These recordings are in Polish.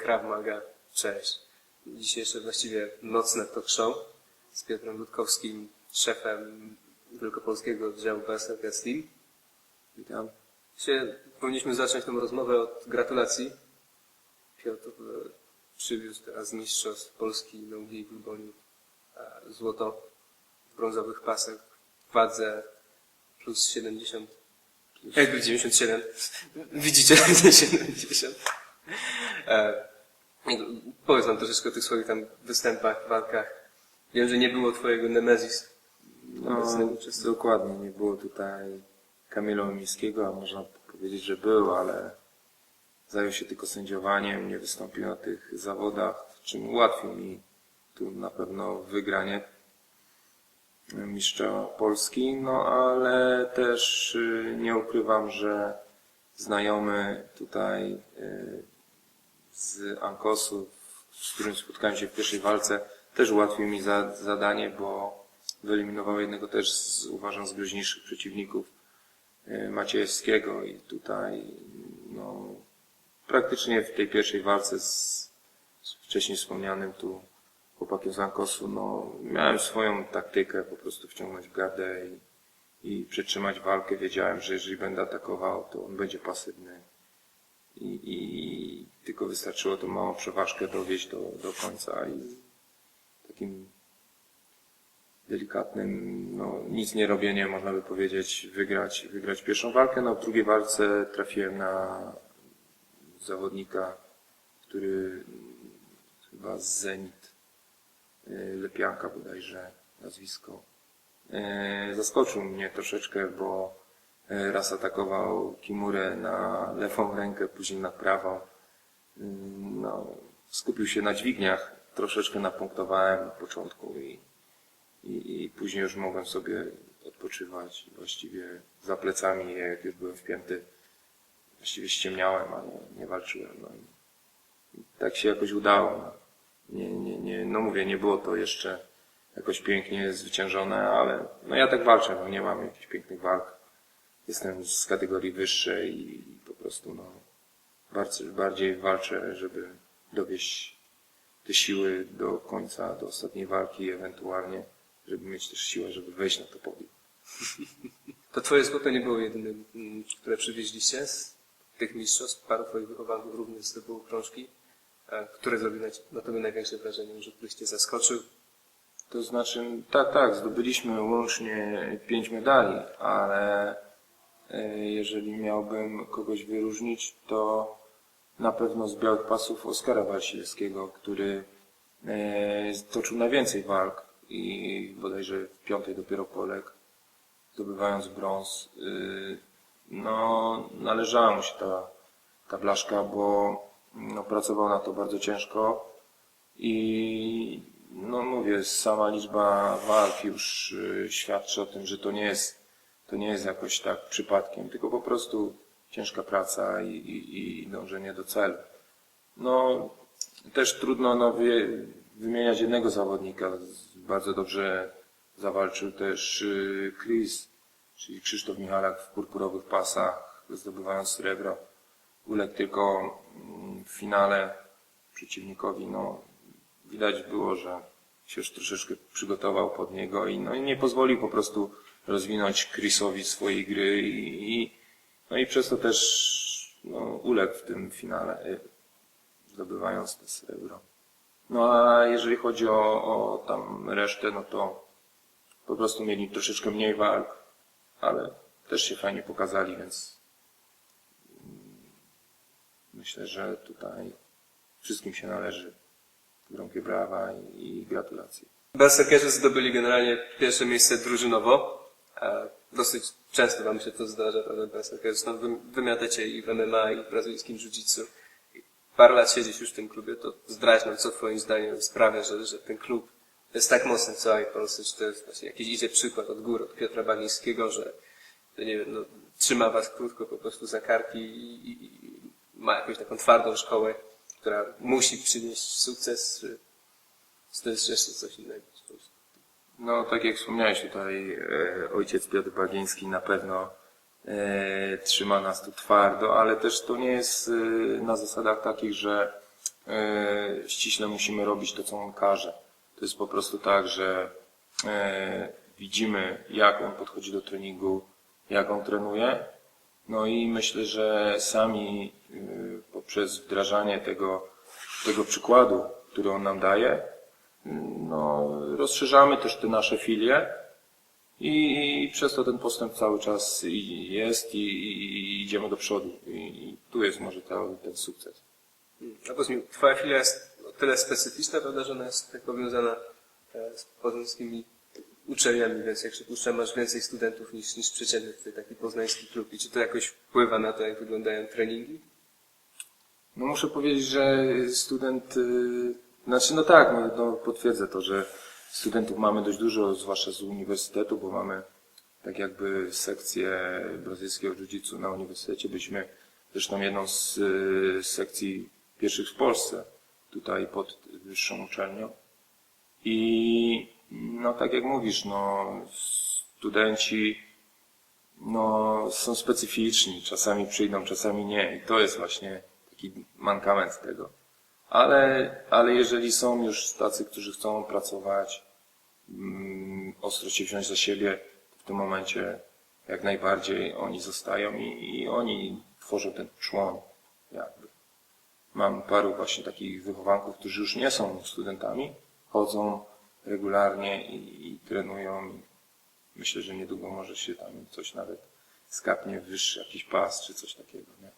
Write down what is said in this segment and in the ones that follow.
Krav Maga. Cześć. Dzisiejsze właściwie nocne talk show z Piotrem Ludkowskim, szefem Wielkopolskiego oddziału BSLK Steel. Witam. Dzisiaj powinniśmy zacząć tę rozmowę od gratulacji. Piotr e, przywiózł teraz z Mistrzostw Polski na Ugi w Luboniu e, złoto w brązowych pasach w wadze plus 70, jakby 97. Widzicie, 70. E, powiedz nam troszeczkę o tych swoich tam występach, walkach. Wiem, że nie było twojego Nemezis No, dokładnie, nie było tutaj Kamila Omińskiego, a można powiedzieć, że był, ale zajął się tylko sędziowaniem, nie wystąpił na tych zawodach, czym ułatwił mi tu na pewno wygranie mistrza Polski, no ale też y, nie ukrywam, że znajomy tutaj y, z Ankosu, z którym spotkałem się w pierwszej walce, też ułatwił mi za, zadanie, bo wyeliminował jednego też z, uważam z groźniejszych przeciwników y, Maciejewskiego i tutaj no, praktycznie w tej pierwszej walce z, z wcześniej wspomnianym tu chłopakiem z Ankosu, no miałem swoją taktykę, po prostu wciągnąć w gardę i, i przytrzymać walkę. Wiedziałem, że jeżeli będę atakował, to on będzie pasywny i, i tylko wystarczyło tą małą przeważkę dowieść do, do końca i takim delikatnym, no nic nie robienie, można by powiedzieć, wygrać, wygrać pierwszą walkę. No w drugiej walce trafiłem na zawodnika, który chyba z Zenit, y, Lepianka bodajże nazwisko. Y, Zaskoczył mnie troszeczkę, bo raz atakował Kimurę na lewą rękę, później na prawą. Y, No, skupił się na dźwigniach, troszeczkę napunktowałem na początku i, i, i później już mogłem sobie odpoczywać. Właściwie za plecami, jak już byłem wpięty, właściwie ściemniałem, a nie, nie walczyłem. No i tak się jakoś udało. No. Nie, nie, nie, no mówię, nie było to jeszcze jakoś pięknie zwyciężone, ale no ja tak walczę, no nie mam jakichś pięknych walk. Jestem z kategorii wyższej i po prostu no bardziej, bardziej walczę, żeby dowieść te siły do końca, do ostatniej walki ewentualnie, żeby mieć też siłę, żeby wejść na to podium. To twoje złoto nie było jedynym, mm, które przywieźliście z tych mistrzostw. Paru twoich wychowanków również zdobyło krążki. E, Które zrobiły na, tobie największe wrażenie? Może któryś cię zaskoczył? To znaczy, tak, tak, zdobyliśmy łącznie pięć medali, ale jeżeli miałbym kogoś wyróżnić, to na pewno z białych pasów Oskara Walsiewskiego, który e, toczył najwięcej walk i bodajże w piątej dopiero Polek, zdobywając brąz. y, No, należała mu się ta, ta blaszka, bo no, pracował na to bardzo ciężko i no mówię, sama liczba walk już świadczy o tym, że to nie jest, to nie jest jakoś tak przypadkiem, tylko po prostu ciężka praca i, i, i dążenie do celu. No, też trudno no, wy, wymieniać jednego zawodnika. Bardzo dobrze zawalczył też y, Chris, czyli Krzysztof Michalak w purpurowych pasach, zdobywając srebro. Uległ tylko mm, w finale przeciwnikowi, no, widać było, że się już troszeczkę przygotował pod niego i, no, nie pozwolił po prostu rozwinąć Chrisowi swojej gry i, no i przez to też no, uległ w tym finale, y, zdobywając to srebro. No a jeżeli chodzi o, o tam resztę, no to po prostu mieli troszeczkę mniej walk, ale też się fajnie pokazali, więc mm, myślę, że tutaj wszystkim się należy gromkie brawa i gratulacje. Berserkerzy zdobyli generalnie pierwsze miejsce drużynowo. Dosyć często wam się to zdarza, prawda? Berserkerzy no, wy- wymiatacie i w MMA, i w brazylijskim jiu-jitsu. Parę lat siedzisz już w tym klubie, to zdradź nam, co twoim zdaniem sprawia, że, że ten klub jest tak mocny w całej Polsce, czy to jest właśnie jakiś idzie przykład od góry, od Piotra Bagińskiego, że, że nie wiem, no, trzyma was krótko po prostu za karki i, i, i ma jakąś taką twardą szkołę, która musi przynieść sukces, czy to jest jeszcze coś innego? No, tak jak wspomniałeś tutaj, e, ojciec Piotr Bagiński na pewno e, trzyma nas tu twardo, ale też to nie jest e, na zasadach takich, że ściśle musimy robić to, co on każe. To jest po prostu tak, że widzimy, jak on podchodzi do treningu, jak on trenuje. No i myślę, że sami poprzez wdrażanie tego, tego przykładu, który on nam daje, no, rozszerzamy też te nasze filie i, i przez to ten postęp cały czas jest i, i, idziemy do przodu. I, I tu jest może ten, ten sukces. A powiedz mi, twoja filia jest o tyle specyficzna, prawda, że ona jest tak powiązana e, z poznańskimi uczelniami, więc jak przypuszczam, masz więcej studentów niż, niż przeciętny tutaj taki poznański klub. I czy to jakoś wpływa na to, jak wyglądają treningi? No muszę powiedzieć, że student, y, znaczy no tak, no, no potwierdzę to, że studentów mamy dość dużo, zwłaszcza z uniwersytetu, bo mamy tak jakby sekcję brazylijskiego jiu-jitsu na uniwersytecie. Byliśmy zresztą jedną z y, sekcji pierwszych w Polsce, tutaj pod wyższą uczelnią. I no tak jak mówisz, no studenci no, są specyficzni. Czasami przyjdą, czasami nie. I to jest właśnie taki mankament tego. Ale, ale jeżeli są już tacy, którzy chcą pracować, mm, ostro się wziąć za siebie, w tym momencie jak najbardziej oni zostają i, i oni tworzą ten człon jakby. Mam paru właśnie takich wychowanków, którzy już nie są studentami, chodzą regularnie i, i trenują. Myślę, że niedługo może się tam coś nawet skapnie wyższy jakiś pas czy coś takiego, nie?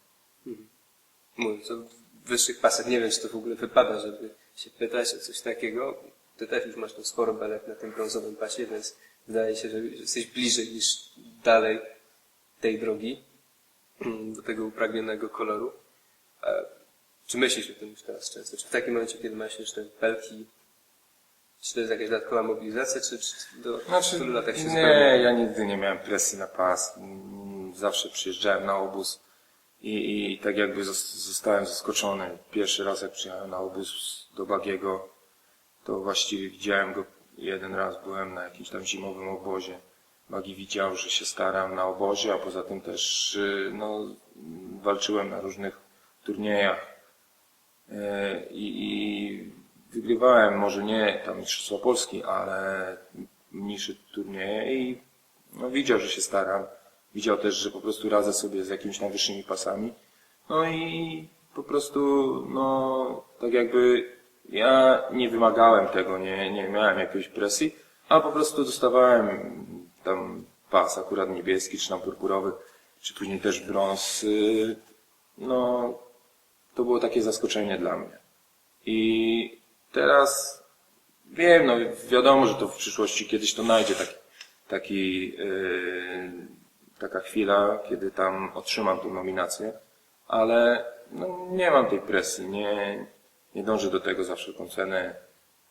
O wyższych pasach, nie wiem, czy to w ogóle wypada, żeby się pytać o coś takiego. Ty też już masz tu sporo belek na tym brązowym pasie, więc wydaje się, że jesteś bliżej niż dalej tej drogi, mm, do tego upragnionego koloru. Czy myślisz o tym już teraz często? Czy w takim momencie, kiedy masz jeszcze belki, czy to jest jakaś dodatkowa mobilizacja, czy, czy do Znaczy, tylu latach się nie, spełnia? ja nigdy nie miałem presji na pas. Mm, Zawsze przyjeżdżałem na obóz i, i tak jakby zos- zostałem zaskoczony. Pierwszy raz jak przyjechałem na obóz do Bagiego, to właściwie widziałem go jeden raz, byłem na jakimś tam zimowym obozie. Bagi widział, że się staram na obozie, a poza tym też y, no, walczyłem na różnych turniejach. E, I, i wygrywałem może nie tam Mistrzostwa Polski, ale mniejsze turnieje i no, widział, że się staram. Widział też, że po prostu radzę sobie z jakimiś najwyższymi pasami. No i po prostu, no, tak jakby ja nie wymagałem tego, nie, nie miałem jakiejś presji, a po prostu dostawałem tam pas akurat niebieski, czy tam purpurowy, czy później też brąz. y, No, to było takie zaskoczenie dla mnie. I teraz wiem, no wiadomo, że to w przyszłości kiedyś to najdzie taki, taki yy, taka chwila, kiedy tam otrzymam tę nominację, ale no, nie mam tej presji, nie, nie dążę do tego za wszelką cenę.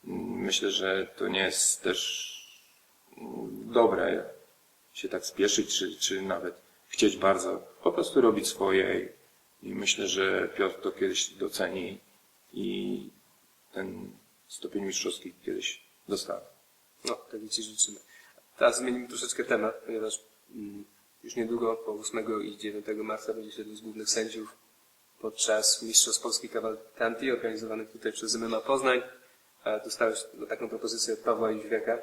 Myślę, że to nie jest też dobre się tak spieszyć, czy, czy nawet chcieć bardzo, po prostu robić swoje i, myślę, że Piotr to kiedyś doceni i ten stopień mistrzowski kiedyś dostanę. No, tak Ci życzymy. Teraz zmienimy troszeczkę temat, ponieważ mm, już niedługo, po 8 i 9 marca, będzie jeden z głównych sędziów podczas Mistrzostw Polski Cavalcanti, organizowanych tutaj przez MMA Poznań. Dostałeś no, taką propozycję od Pawła Jóźwiaka.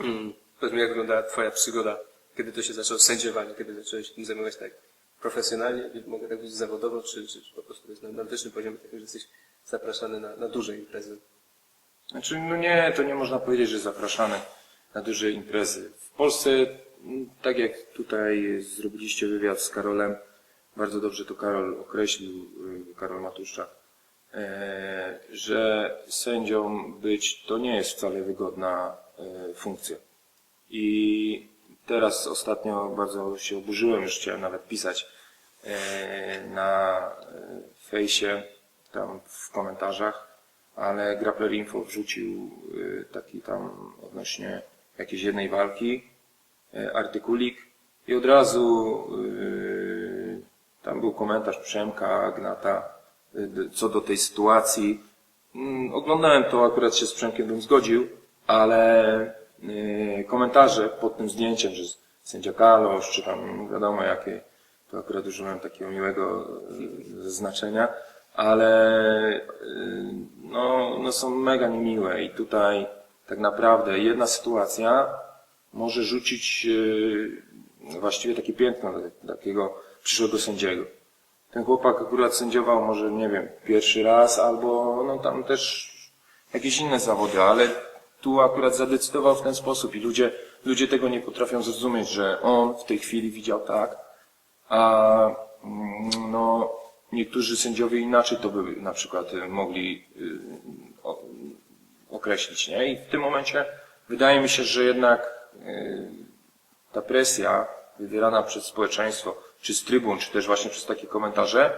Mm, Powiedz mi, jak wyglądała Twoja przygoda, kiedy to się zaczęło sędziowanie, kiedy zacząłeś się tym zajmować tak profesjonalnie, mogę tak powiedzieć zawodowo, czy, czy, czy po prostu jest na, na poziomie, tak że jesteś zapraszany na, na duże imprezy. Znaczy, no nie, to nie można powiedzieć, że zapraszamy na duże imprezy. W Polsce, tak jak tutaj zrobiliście wywiad z Karolem, bardzo dobrze to Karol określił, y, Karol Matuszczak, e, że sędzią być to nie jest wcale wygodna e, funkcja. I teraz ostatnio bardzo się oburzyłem, już chciałem nawet pisać e, na fejsie, tam w komentarzach, ale Grappler Info wrzucił y, taki tam odnośnie jakiejś jednej walki artykulik i od razu y, tam był komentarz Przemka, Gnata y, d- co do tej sytuacji. Mm, Oglądałem to, akurat się z Przemkiem bym zgodził, ale komentarze pod tym zdjęciem, że sędzia Kalosz, czy tam wiadomo jakie, to akurat użyłem takiego miłego e, znaczenia, ale e, no, no są mega niemiłe i tutaj tak naprawdę jedna sytuacja może rzucić e, właściwie takie piętno do takiego przyszłego sędziego. Ten chłopak akurat sędziował może, nie wiem, pierwszy raz albo no tam też jakieś inne zawody, ale tu akurat zadecydował w ten sposób i ludzie, ludzie tego nie potrafią zrozumieć, że on w tej chwili widział tak, a mm, no niektórzy sędziowie inaczej to by na przykład mogli y, określić, nie? I w tym momencie wydaje mi się, że jednak ta presja wywierana przez społeczeństwo, czy z trybun, czy też właśnie przez takie komentarze,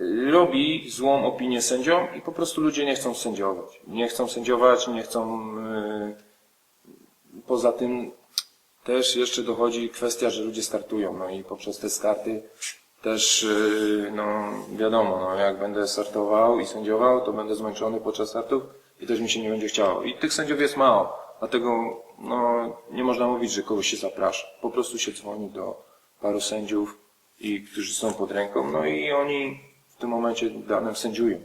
y, robi złą opinię sędziom i po prostu ludzie nie chcą sędziować. Nie chcą sędziować, nie chcą. y, Poza tym też jeszcze dochodzi kwestia, że ludzie startują, no i poprzez te starty też, y, no wiadomo, no jak będę startował i sędziował, to będę zmęczony podczas startów i też mi się nie będzie chciało. I tych sędziów jest mało, dlatego no nie można mówić, że kogoś się zaprasza. Po prostu się dzwoni do paru sędziów, i którzy są pod ręką, no i oni w tym momencie danym sędziują.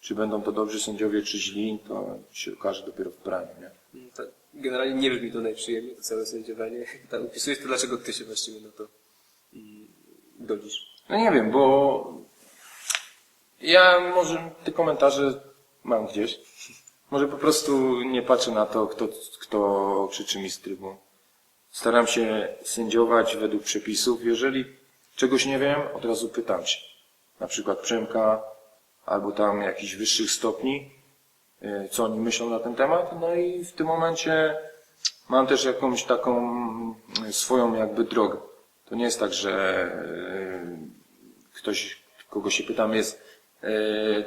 Czy będą to dobrzy sędziowie, czy źli, to się okaże dopiero w praniu, nie? To generalnie nie brzmi to najprzyjemniej, to całe sędziowanie. Tak opisujesz to, dlaczego ty się właściwie na to mm, godzisz. No nie wiem, bo ja może te komentarze mam gdzieś. Może po prostu nie patrzę na to, kto, kto krzyczy mi z trybu. Staram się sędziować według przepisów. Jeżeli czegoś nie wiem, od razu pytam się. Na przykład Przemka albo tam jakichś wyższych stopni, y, co oni myślą na ten temat. No i w tym momencie mam też jakąś taką y, swoją jakby drogę. To nie jest tak, że y, ktoś, kogo się pytam, jest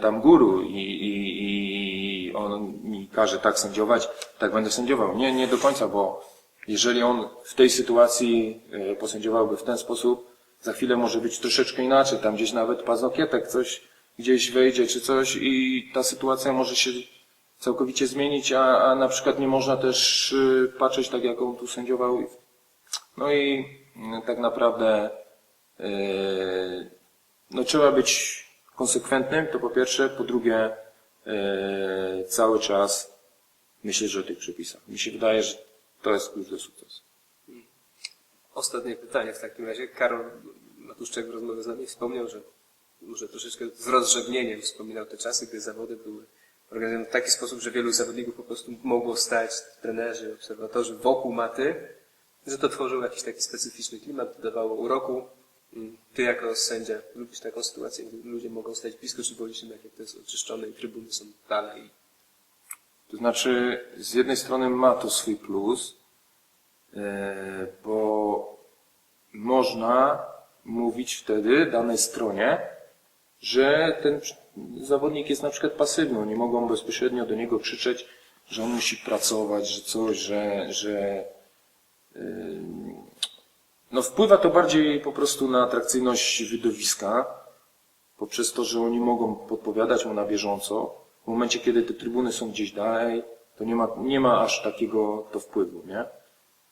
tam guru i, i, i on mi każe tak sędziować, tak będę sędziował. Nie, nie do końca, bo jeżeli on w tej sytuacji y, posędziowałby w ten sposób, za chwilę może być troszeczkę inaczej, tam gdzieś nawet paznokietek coś gdzieś wejdzie czy coś i ta sytuacja może się całkowicie zmienić, a, a na przykład nie można też y, patrzeć tak, jak on tu sędziował. No i y, tak naprawdę y, no trzeba być konsekwentnym, to po pierwsze, po drugie cały czas myśleć o tych przepisach. Mi się wydaje, że to jest klucz do sukcesu. Ostatnie pytanie w takim razie. Karol Matuszczak w rozmowie z nami wspomniał, że może troszeczkę z rozrzewnieniem wspominał te czasy, gdy zawody były organizowane w taki sposób, że wielu zawodników po prostu mogło stać, trenerzy, obserwatorzy wokół maty, że to tworzyło jakiś taki specyficzny klimat, dodawało uroku. Ty jako sędzia lubisz taką sytuację, gdy ludzie mogą stać blisko, jednak jak to jest oczyszczone i trybuny są dalej. To znaczy, z jednej strony ma to swój plus, e, bo można mówić wtedy danej stronie, że ten zawodnik jest na przykład pasywny. Oni mogą bezpośrednio do niego krzyczeć, że on musi pracować, że coś, że, że ym, no wpływa to bardziej po prostu na atrakcyjność widowiska, poprzez to, że oni mogą podpowiadać mu na bieżąco. W momencie, kiedy te trybuny są gdzieś dalej, to nie ma, nie ma aż takiego to wpływu, nie?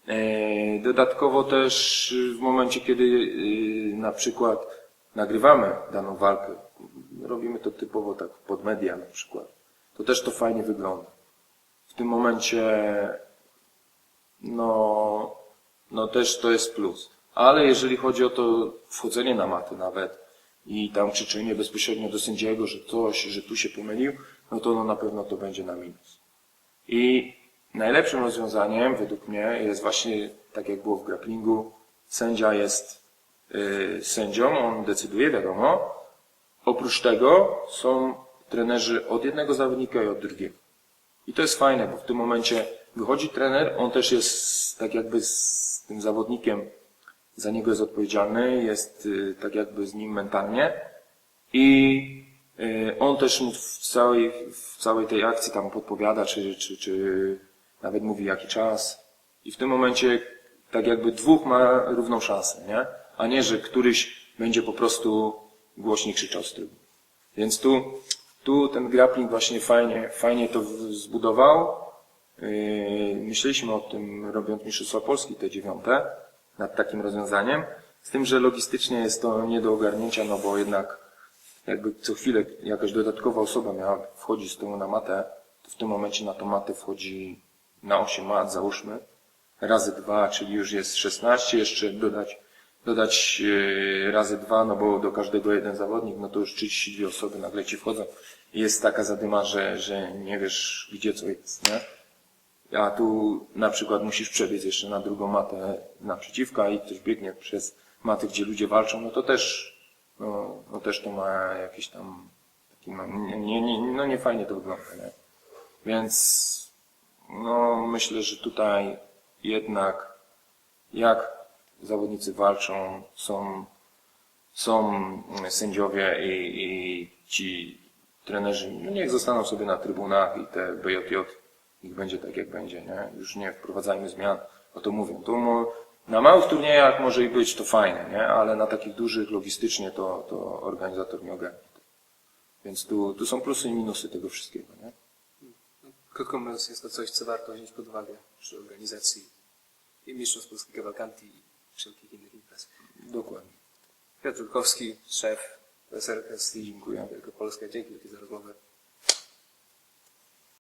E, Dodatkowo też w momencie, kiedy y, na przykład nagrywamy daną walkę, robimy to typowo tak pod media na przykład, to też to fajnie wygląda. W tym momencie no, no też to jest plus. Ale jeżeli chodzi o to wchodzenie na maty nawet i tam krzyczenie bezpośrednio do sędziego, że coś, że tu się pomylił, no to no na pewno to będzie na minus. I najlepszym rozwiązaniem według mnie jest właśnie tak jak było w grapplingu, sędzia jest y, sędzią, on decyduje, wiadomo. Oprócz tego są trenerzy od jednego zawodnika i od drugiego. I to jest fajne, bo w tym momencie wychodzi trener, on też jest tak jakby z tym zawodnikiem, za niego jest odpowiedzialny, jest y, tak jakby z nim mentalnie i y, on też mu w całej, w całej tej akcji tam podpowiada, czy, czy, czy nawet mówi jaki czas. I w tym momencie tak jakby dwóch ma równą szansę, nie? A nie, że któryś będzie po prostu głośniej krzyczał z trybu. Więc tu, tu ten grappling właśnie fajnie, fajnie to zbudował Yy, Myśleliśmy o tym, robiąc Mistrzostwa Polski, te dziewiąte, nad takim rozwiązaniem. Z tym, że logistycznie jest to nie do ogarnięcia, no bo jednak jakby co chwilę jakaś dodatkowa osoba miała wchodzić z tyłu na matę, to w tym momencie na tą matę wchodzi na 8 mat, załóżmy, razy dwa, czyli już jest 16, jeszcze dodać, dodać yy, razy dwa, no bo do każdego jeden zawodnik, no to już 32 osoby nagle ci wchodzą i jest taka zadyma, że, że nie wiesz gdzie co jest, nie? A tu na przykład musisz przebiec jeszcze na drugą matę naprzeciwka i ktoś biegnie przez maty, gdzie ludzie walczą, no to też, no, no też to ma jakiś tam, taki, no, nie, nie, no nie fajnie to wygląda, nie? Więc, no myślę, że tutaj jednak jak zawodnicy walczą, są, są sędziowie i, i ci trenerzy, no niech zostaną sobie na trybunach i te BJJ niech będzie tak jak będzie, nie? Już nie wprowadzajmy zmian, bo to mówię, to mo- na małych turniejach może i być to fajne, nie? Ale na takich dużych logistycznie to, to organizator nie ogarnie. Więc tu, tu są plusy i minusy tego wszystkiego, nie? Krótko mówiąc, jest to coś, co warto wziąć pod uwagę przy organizacji i Mistrzostw Polskich Cavalcanti i wszelkich innych imprez. Dokładnie. Piotr Rutkowski, szef SRK Steel Dziękuję. Wielkopolska. Dzięki za rozmowę.